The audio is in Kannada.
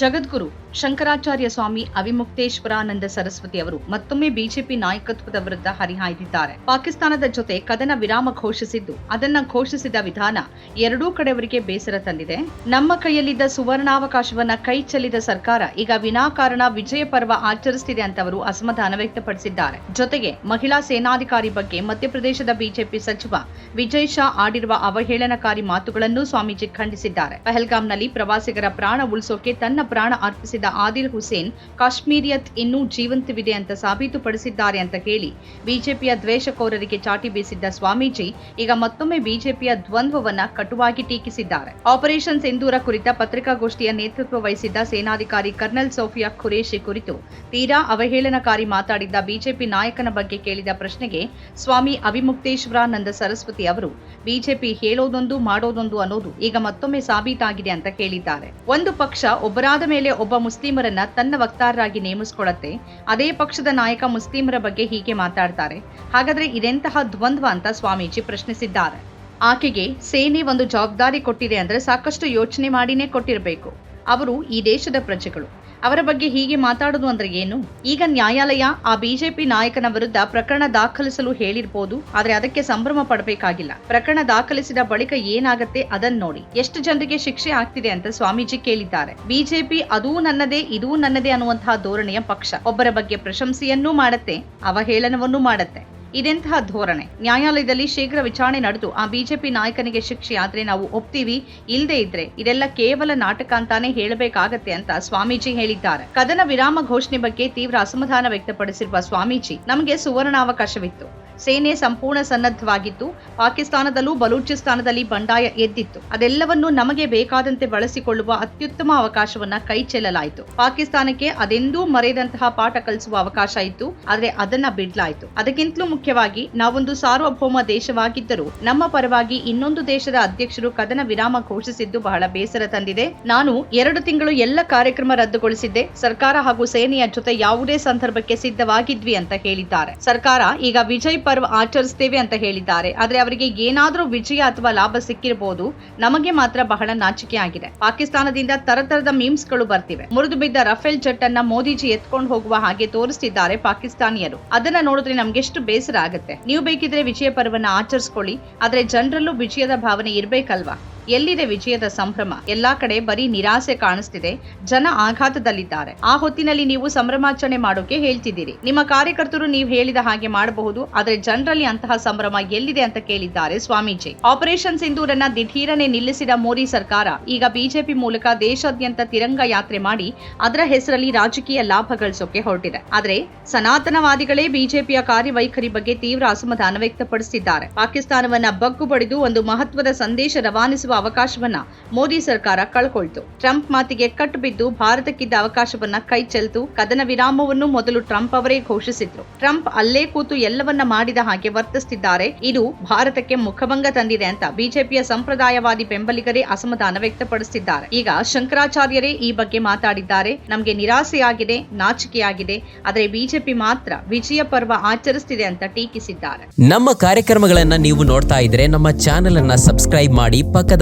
ಜಗದ್ಗುರು ಶಂಕರಾಚಾರ್ಯ ಸ್ವಾಮಿ ಅವಿಮುಕ್ತೇಶ್ವರಾನಂದ ಸರಸ್ವತಿ ಅವರು ಮತ್ತೊಮ್ಮೆ ಬಿಜೆಪಿ ನಾಯಕತ್ವದ ವಿರುದ್ಧ ಹರಿಹಾಯ್ದಿದ್ದಾರೆ. ಪಾಕಿಸ್ತಾನದ ಜೊತೆ ಕದನ ವಿರಾಮ ಘೋಷಿಸಿದ್ದು, ಅದನ್ನ ಘೋಷಿಸಿದ ವಿಧಾನ ಎರಡೂ ಕಡೆಯವರಿಗೆ ಬೇಸರ ತಂದಿದೆ. ನಮ್ಮ ಕೈಯಲ್ಲಿದ್ದ ಸುವರ್ಣಾವಕಾಶವನ್ನ ಕೈ ಚೆಲ್ಲಿದ ಸರ್ಕಾರ ಈಗ ವಿನಾಕಾರಣ ವಿಜಯ ಪರ್ವ ಆಚರಿಸುತ್ತಿದೆ ಅಂತ ಅವರು ಅಸಮಾಧಾನ ವ್ಯಕ್ತಪಡಿಸಿದ್ದಾರೆ. ಜೊತೆಗೆ ಮಹಿಳಾ ಸೇನಾಧಿಕಾರಿ ಬಗ್ಗೆ ಮಧ್ಯಪ್ರದೇಶದ ಬಿಜೆಪಿ ಸಚಿವ ವಿಜಯ್ ಶಾ ಆಡಿರುವ ಅವಹೇಳನಕಾರಿ ಮಾತುಗಳನ್ನು ಸ್ವಾಮೀಜಿ ಖಂಡಿಸಿದ್ದಾರೆ. ಪಹಲ್ಗಾಮ್ನಲ್ಲಿ ಪ್ರವಾಸಿಗರ ಪ್ರಾಣ ಉಳಿಸೋಕೆ ತನ್ನ ಪ್ರಾಣ ಅರ್ಪಿಸಿದ ಆದಿಲ್ ಹುಸೇನ್ ಕಾಶ್ಮೀರಿಯತ್ ಇನ್ನೂ ಜೀವಂತವಿದೆ ಅಂತ ಸಾಬೀತುಪಡಿಸಿದ್ದಾರೆ ಅಂತ ಹೇಳಿ ಬಿಜೆಪಿಯ ದ್ವೇಷಕೋರರಿಗೆ ಚಾಟಿ ಬೀಸಿದ್ದ ಸ್ವಾಮೀಜಿ ಈಗ ಮತ್ತೊಮ್ಮೆ ಬಿಜೆಪಿಯ ದ್ವಂದ್ವವನ್ನ ಕಟುವಾಗಿ ಟೀಕಿಸಿದ್ದಾರೆ. ಆಪರೇಷನ್ ಸಿಂಧೂರ ಕುರಿತ ಪತ್ರಿಕಾಗೋಷ್ಠಿಯ ನೇತೃತ್ವ ವಹಿಸಿದ್ದ ಸೇನಾಧಿಕಾರಿ ಕರ್ನಲ್ ಸೋಫಿಯಾ ಖುರೇಶಿ ಕುರಿತು ತೀರಾ ಅವಹೇಳನಕಾರಿ ಮಾತಾಡಿದ್ದ ಬಿಜೆಪಿ ನಾಯಕನ ಬಗ್ಗೆ ಕೇಳಿದ ಪ್ರಶ್ನೆಗೆ ಸ್ವಾಮಿ ಅವಿಮುಕ್ತೇಶ್ವರಾನಂದ ಸರಸ್ವತಿ ಅವರು, ಬಿಜೆಪಿ ಹೇಳೋದೊಂದು ಮಾಡೋದೊಂದು ಅನ್ನೋದು ಈಗ ಮತ್ತೊಮ್ಮೆ ಸಾಬೀತಾಗಿದೆ ಅಂತ ಹೇಳಿದ್ದಾರೆ ಒಂದು ಪಕ್ಷ ಒಬ್ಬರಾದ ಮೇಲೆ ಒಬ್ಬ ಮುಸ್ಲಿಮರನ್ನ ತನ್ನ ವಕ್ತಾರರಾಗಿ ನೇಮಿಸ್ಕೊಳ್ಳುತ್ತೆ. ಅದೇ ಪಕ್ಷದ ನಾಯಕ ಮುಸ್ಲಿಮರ ಬಗ್ಗೆ ಹೀಗೆ ಮಾತಾಡ್ತಾರೆ. ಹಾಗಾದ್ರೆ ಇದೆಂತಹ ದ್ವಂದ್ವ ಅಂತ ಸ್ವಾಮೀಜಿ ಪ್ರಶ್ನಿಸಿದ್ದಾರೆ. ಆಕೆಗೆ ಸೇನೆ ಒಂದು ಜವಾಬ್ದಾರಿ ಕೊಟ್ಟಿದೆ ಅಂದ್ರೆ ಸಾಕಷ್ಟು ಯೋಚನೆ ಮಾಡಿನೇ ಕೊಟ್ಟಿರಬೇಕು. ಅವರು ಈ ದೇಶದ ಪ್ರಜೆಗಳು. ಅವರ ಬಗ್ಗೆ ಹೀಗೆ ಮಾತಾಡೋದು ಅಂದ್ರೆ ಏನು? ಈಗ ನ್ಯಾಯಾಲಯ ಆ ಬಿಜೆಪಿ ನಾಯಕನ ವಿರುದ್ಧ ಪ್ರಕರಣ ದಾಖಲಿಸಲು ಹೇಳಿರ್ಬೋದು, ಆದ್ರೆ ಅದಕ್ಕೆ ಸಂಭ್ರಮ ಪಡಬೇಕಾಗಿಲ್ಲ. ಪ್ರಕರಣ ದಾಖಲಿಸಿದ ಬಳಿಕ ಏನಾಗತ್ತೆ ಅದನ್ನ ನೋಡಿ. ಎಷ್ಟು ಜನರಿಗೆ ಶಿಕ್ಷೆ ಆಗ್ತಿದೆ ಅಂತ ಸ್ವಾಮೀಜಿ ಕೇಳಿದ್ದಾರೆ. ಬಿಜೆಪಿ ಅದೂ ನನ್ನದೇ, ಇದೂ ನನ್ನದೇ ಅನ್ನುವಂತಹ ಧೋರಣೆಯ ಪಕ್ಷ. ಒಬ್ಬರ ಬಗ್ಗೆ ಪ್ರಶಂಸೆಯನ್ನೂ ಮಾಡತ್ತೆ, ಅವಹೇಳನವನ್ನೂ ಮಾಡತ್ತೆ. ಇದೆಂತಹ ಧೋರಣೆ? ನ್ಯಾಯಾಲಯದಲ್ಲಿ ಶೀಘ್ರ ವಿಚಾರಣೆ ನಡೆದು ಆ ಬಿಜೆಪಿ ನಾಯಕನಿಗೆ ಶಿಕ್ಷೆ ಆದ್ರೆ ನಾವು ಒಪ್ತೀವಿ ಇಲ್ಲದೆ ಇದ್ರೆ ಇದೆಲ್ಲ ಕೇವಲ ನಾಟಕ ಅಂತಾನೆ ಹೇಳಬೇಕಾಗತ್ತೆ ಅಂತ ಸ್ವಾಮೀಜಿ ಹೇಳಿದ್ದಾರೆ. ಕದನ ವಿರಾಮ ಘೋಷಣೆ ಬಗ್ಗೆ ತೀವ್ರ ಅಸಮಾಧಾನ ವ್ಯಕ್ತಪಡಿಸಿರುವ ಸ್ವಾಮೀಜಿ, ನಮಗೆ ಸುವರ್ಣಾವಕಾಶವಿತ್ತು. ಸೇನೆ ಸಂಪೂರ್ಣ ಸನ್ನದ್ಧವಾಗಿತ್ತು. ಪಾಕಿಸ್ತಾನದಲ್ಲೂ ಬಲೂಚಿಸ್ತಾನದಲ್ಲಿ ಬಂಡಾಯ ಎದ್ದಿತ್ತು. ಅದೆಲ್ಲವನ್ನೂ ನಮಗೆ ಬೇಕಾದಂತೆ ಬಳಸಿಕೊಳ್ಳುವ ಅತ್ಯುತ್ತಮ ಅವಕಾಶವನ್ನ ಕೈ ಚೆಲ್ಲಲಾಯಿತು. ಪಾಕಿಸ್ತಾನಕ್ಕೆ ಅದೆಂದೂ ಮರೆಯದಂತಹ ಪಾಠ ಕಲಿಸುವ ಅವಕಾಶ ಇತ್ತು. ಆದರೆ ಅದನ್ನ ಬಿಡ್ಲಾಯಿತು. ಅದಕ್ಕಿಂತಲೂ ಮುಖ್ಯವಾಗಿ ನಾವೊಂದು ಸಾರ್ವಭೌಮ ದೇಶವಾಗಿದ್ದರೂ ನಮ್ಮ ಪರವಾಗಿ ಇನ್ನೊಂದು ದೇಶದ ಅಧ್ಯಕ್ಷರು ಕದನ ವಿರಾಮ ಘೋಷಿಸಿದ್ದು ಬಹಳ ಬೇಸರ ತಂದಿದೆ. ನಾನು ಎರಡು ತಿಂಗಳು ಎಲ್ಲ ಕಾರ್ಯಕ್ರಮ ರದ್ದುಗೊಳಿಸಿದ್ದೆ. ಸರ್ಕಾರ ಹಾಗೂ ಸೇನೆಯ ಜೊತೆ ಯಾವುದೇ ಸಂದರ್ಭಕ್ಕೆ ಸಿದ್ಧವಾಗಿದ್ವಿ ಅಂತ ಹೇಳಿದ್ದಾರೆ. ಸರ್ಕಾರ ಈಗ ವಿಜಯ್ ಪರ್ವ್ ಆಚರಿಸ್ತೇವೆ ಅಂತ ಹೇಳಿದ್ದಾರೆ. ಆದ್ರೆ ಅವರಿಗೆ ಏನಾದ್ರೂ ವಿಜಯ ಅಥವಾ ಲಾಭ ಸಿಕ್ಕಿರಬಹುದು ನಮಗೆ ಮಾತ್ರ ಬಹಳ ನಾಚಿಕೆ ಆಗಿದೆ. ಪಾಕಿಸ್ತಾನದಿಂದ ತರತರದ ಮೀಮ್ಸ್ಗಳು ಬರ್ತಿವೆ. ಮುರಿದು ಬಿದ್ದ ರಫೇಲ್ ಜಟ್ ಅನ್ನ ಮೋದಿಜಿ ಎತ್ಕೊಂಡು ಹೋಗುವ ಹಾಗೆ ತೋರಿಸ್ತಿದ್ದಾರೆ ಪಾಕಿಸ್ತಾನಿಯರು. ಅದನ್ನ ನೋಡಿದ್ರೆ ನಮ್ಗೆ ಎಷ್ಟು ಬೇಸರ ಆಗುತ್ತೆ. ನೀವು ಬೇಕಿದ್ರೆ ವಿಜಯ ಪರ್ವನ ಆಚರಿಸ್ಕೊಳ್ಳಿ. ಆದ್ರೆ ಜನರಲ್ಲೂ ವಿಜಯದ ಭಾವನೆ ಇರ್ಬೇಕಲ್ವಾ? ಎಲ್ಲಿದೆ ವಿಜಯದ ಸಂಭ್ರಮ? ಎಲ್ಲಾ ಕಡೆ ಬರೀ ನಿರಾಸೆ ಕಾಣಿಸ್ತಿದೆ. ಜನ ಆಘಾತದಲ್ಲಿದ್ದಾರೆ. ಆ ಹೊತ್ತಿನಲ್ಲಿ ನೀವು ಸಂಭ್ರಮಾಚರಣೆ ಮಾಡೋಕೆ ಹೇಳ್ತಿದ್ದೀರಿ. ನಿಮ್ಮ ಕಾರ್ಯಕರ್ತರು ನೀವು ಹೇಳಿದ ಹಾಗೆ ಮಾಡಬಹುದು, ಆದ್ರೆ ಜನರಲ್ಲಿ ಅಂತಹ ಸಂಭ್ರಮ ಎಲ್ಲಿದೆ ಅಂತ ಕೇಳಿದ್ದಾರೆ ಸ್ವಾಮೀಜಿ. ಆಪರೇಷನ್ ಸಿಂಧೂರನ್ನ ದಿಢೀರನೆ ನಿಲ್ಲಿಸಿದ ಮೋದಿ ಸರ್ಕಾರ, ಈಗ ಬಿಜೆಪಿ ಮೂಲಕ ದೇಶಾದ್ಯಂತ ತಿರಂಗ ಯಾತ್ರೆ ಮಾಡಿ, ಅದರ ಹೆಸರಲ್ಲಿ ರಾಜಕೀಯ ಲಾಭ ಗಳಿಸೋಕೆ ಹೊರಟಿದೆ. ಆದ್ರೆ ಸನಾತನವಾದಿಗಳೇ ಬಿಜೆಪಿಯ ಕಾರ್ಯವೈಖರಿ ಬಗ್ಗೆ ತೀವ್ರ ಅಸಮಾಧಾನ ವ್ಯಕ್ತಪಡಿಸಿದ್ದಾರೆ. ಪಾಕಿಸ್ತಾನವನ್ನ ಬಗ್ಗು ಬಡಿದು ಒಂದು ಮಹತ್ವದ ಸಂದೇಶ ರವಾನಿಸುವ ಅವಕಾಶವನ್ನ ಮೋದಿ ಸರ್ಕಾರ ಕಳ್ಕೊಳ್ತು. ಟ್ರಂಪ್ ಮಾತಿಗೆ ಕಟ್ಟು ಬಿದ್ದು ಭಾರತಕ್ಕಿದ್ದ ಅವಕಾಶವನ್ನ ಕೈ ಚೆಲ್ತು. ಕದನ ವಿರಾಮವನ್ನು ಮೊದಲು ಟ್ರಂಪ್ ಅವರೇ ಘೋಷಿಸಿದ್ರು. ಟ್ರಂಪ್ ಅಲ್ಲೇ ಕೂತು ಎಲ್ಲವನ್ನ ಮಾಡಿದ ಹಾಗೆ ವರ್ತಿಸುತ್ತಿದ್ದಾರೆ ಇದು ಭಾರತಕ್ಕೆ ಮುಖಭಂಗ ತಂದಿದೆ ಅಂತ ಬಿಜೆಪಿಯ ಸಂಪ್ರದಾಯವಾದಿ ಬೆಂಬಲಿಗರೇ ಅಸಮಾಧಾನ ವ್ಯಕ್ತಪಡಿಸುತ್ತಿದ್ದಾರೆ ಈಗ ಶಂಕರಾಚಾರ್ಯರೇ ಈ ಬಗ್ಗೆ ಮಾತಾಡಿದ್ದಾರೆ. ನಮಗೆ ನಿರಾಸೆಯಾಗಿದೆ, ನಾಚಿಕೆಯಾಗಿದೆ. ಆದರೆ ಬಿಜೆಪಿ ಮಾತ್ರ ವಿಜಯ ಪರ್ವ ಆಚರಿಸುತ್ತಿದೆ ಅಂತ ಟೀಕಿಸಿದ್ದಾರೆ. ನಮ್ಮ ಕಾರ್ಯಕ್ರಮಗಳನ್ನ ನೀವು ನೋಡ್ತಾ ಇದ್ರೆ ನಮ್ಮ ಚಾನೆಲ್ ಅನ್ನ ಸಬ್ಸ್ಕ್ರೈಬ್ ಮಾಡಿ ಪಕ್ಕದ